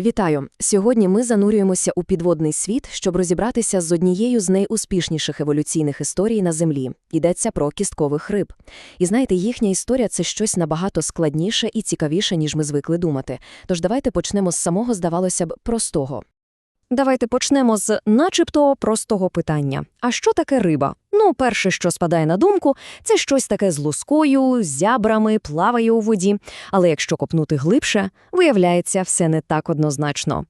Вітаю! Сьогодні ми занурюємося у підводний світ, щоб розібратися з однією з найуспішніших еволюційних історій на Землі. Йдеться про кісткових риб. І знаєте, їхня історія це щось набагато складніше і цікавіше, ніж ми звикли думати. Тож давайте почнемо з самого, здавалося б, простого. Давайте почнемо з начебто простого питання. А що таке риба? Ну, перше, що спадає на думку, це щось таке з лускою, зябрами, плаває у воді. Але якщо копнути глибше, виявляється, все не так однозначно.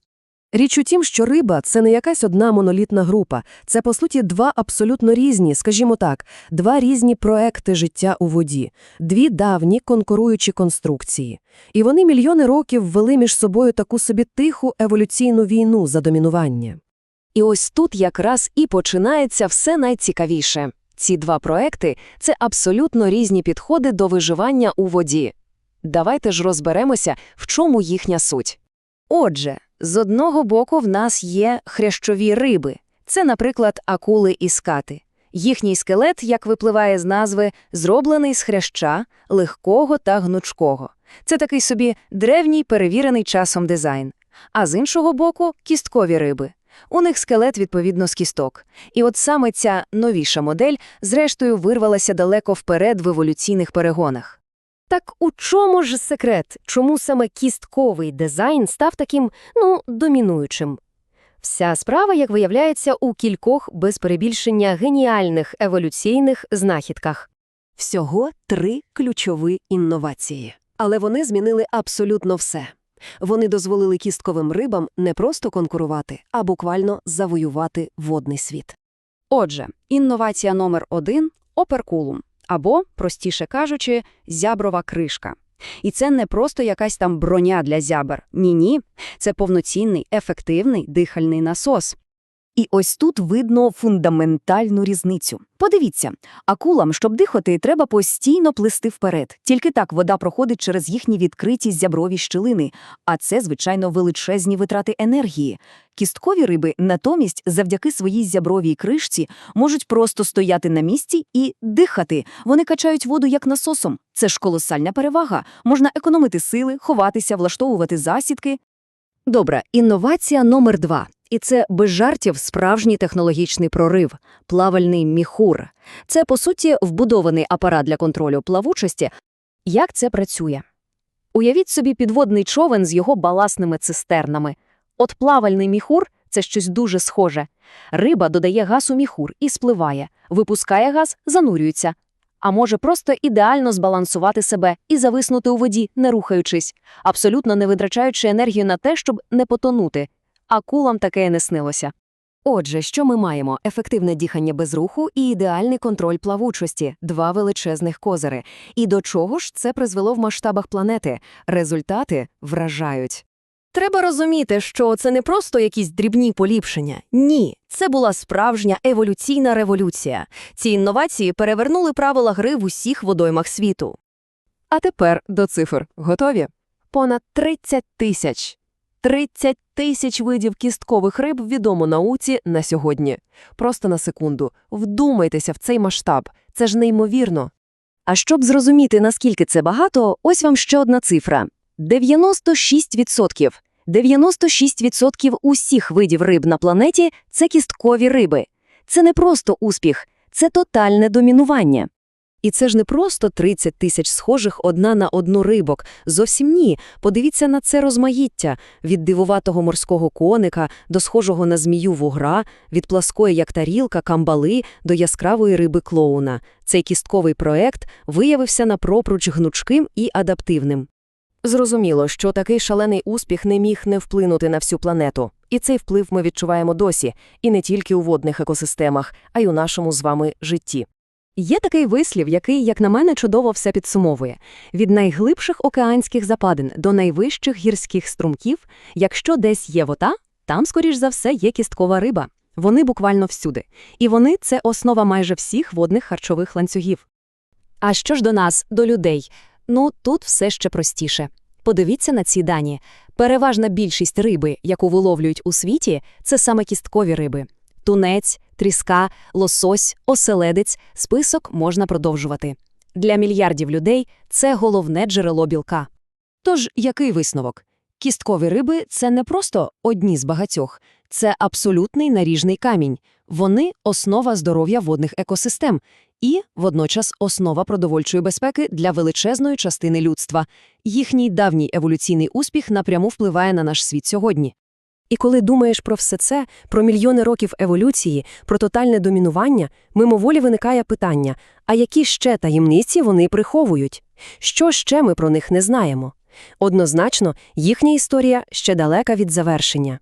Річ у тім, що риба – це не якась одна монолітна група. Це, по суті, два абсолютно різні, скажімо так, два різні проекти життя у воді, дві давні конкуруючі конструкції. І вони мільйони років вели між собою таку собі тиху еволюційну війну за домінування. І ось тут якраз і починається все найцікавіше. Ці два проекти – це абсолютно різні підходи до виживання у воді. Давайте ж розберемося, в чому їхня суть. Отже, з одного боку в нас є хрящові риби. Це, наприклад, акули і скати. Їхній скелет, як випливає з назви, зроблений з хряща, легкого та гнучкого. Це такий собі древній перевірений часом дизайн. А з іншого боку – кісткові риби. У них скелет, відповідно, з кісток. І от саме ця новіша модель, зрештою, вирвалася далеко вперед в еволюційних перегонах. Так у чому ж секрет? Чому саме кістковий дизайн став таким, ну, домінуючим? Вся справа, як виявляється, у кількох без перебільшення геніальних еволюційних знахідках. Всього три ключові інновації. Але вони змінили абсолютно все. Вони дозволили кістковим рибам не просто конкурувати, а буквально завоювати водний світ. Отже, інновація номер один – оперкулум, або, простіше кажучи, зяброва кришка. І це не просто якась там броня для зябр. Ні-ні, це повноцінний, ефективний дихальний насос. І ось тут видно фундаментальну різницю. Подивіться, акулам, щоб дихати, треба постійно плисти вперед. Тільки так вода проходить через їхні відкриті зяброві щілини, а це, звичайно, величезні витрати енергії. Кісткові риби, натомість, завдяки своїй зябровій кришці, можуть просто стояти на місці і дихати. Вони качають воду як насосом. Це ж колосальна перевага. Можна економити сили, ховатися, влаштовувати засідки. Добре, інновація номер два. І це без жартів справжній технологічний прорив – плавальний міхур. Це, по суті, вбудований апарат для контролю плавучості. Як це працює? Уявіть собі підводний човен з його баласними цистернами. От плавальний міхур – це щось дуже схоже. Риба додає газ у міхур і спливає, випускає газ, занурюється. А може просто ідеально збалансувати себе і зависнути у воді, не рухаючись, абсолютно не витрачаючи енергію на те, щоб не потонути. Акулам таке не снилося. Отже, що ми маємо? Ефективне дихання без руху і ідеальний контроль плавучості – два величезних козири. І до чого ж це призвело в масштабах планети? Результати вражають. Треба розуміти, що це не просто якісь дрібні поліпшення. Ні, це була справжня еволюційна революція. Ці інновації перевернули правила гри в усіх водоймах світу. А тепер до цифр. Готові? Понад 30 тисяч. 30 тисяч видів кісткових риб відомо науці на сьогодні. Просто на секунду. Вдумайтеся в цей масштаб. Це ж неймовірно. А щоб зрозуміти, наскільки це багато, ось вам ще одна цифра. 96%. 96% усіх видів риб на планеті – це кісткові риби. Це не просто успіх, це тотальне домінування. І це ж не просто 30 тисяч схожих одна на одну рибок. Зовсім ні. Подивіться на це розмаїття. Від дивуватого морського коника до схожого на змію вугра, від пласкої, як тарілка, камбали до яскравої риби клоуна. Цей кістковий проект виявився напропруч гнучким і адаптивним. Зрозуміло, що такий шалений успіх не міг не вплинути на всю планету. І цей вплив ми відчуваємо досі, і не тільки у водних екосистемах, а й у нашому з вами житті. Є такий вислів, який, як на мене, чудово все підсумовує. Від найглибших океанських западин до найвищих гірських струмків, якщо десь є вода, там, скоріш за все, є кісткова риба. Вони буквально всюди. І вони – це основа майже всіх водних харчових ланцюгів. А що ж до нас, до людей? Ну, тут все ще простіше. Подивіться на ці дані. Переважна більшість риби, яку виловлюють у світі, це саме кісткові риби. Тунець, тріска, лосось, оселедець – список можна продовжувати. Для мільярдів людей це головне джерело білка. Тож, який висновок? Кісткові риби – це не просто одні з багатьох. Це абсолютний наріжний камінь. Вони – основа здоров'я водних екосистем і, водночас, основа продовольчої безпеки для величезної частини людства. Їхній давній еволюційний успіх напряму впливає на наш світ сьогодні. І коли думаєш про все це, про мільйони років еволюції, про тотальне домінування, мимоволі виникає питання, а які ще таємниці вони приховують? Що ще ми про них не знаємо? Однозначно, їхня історія ще далека від завершення.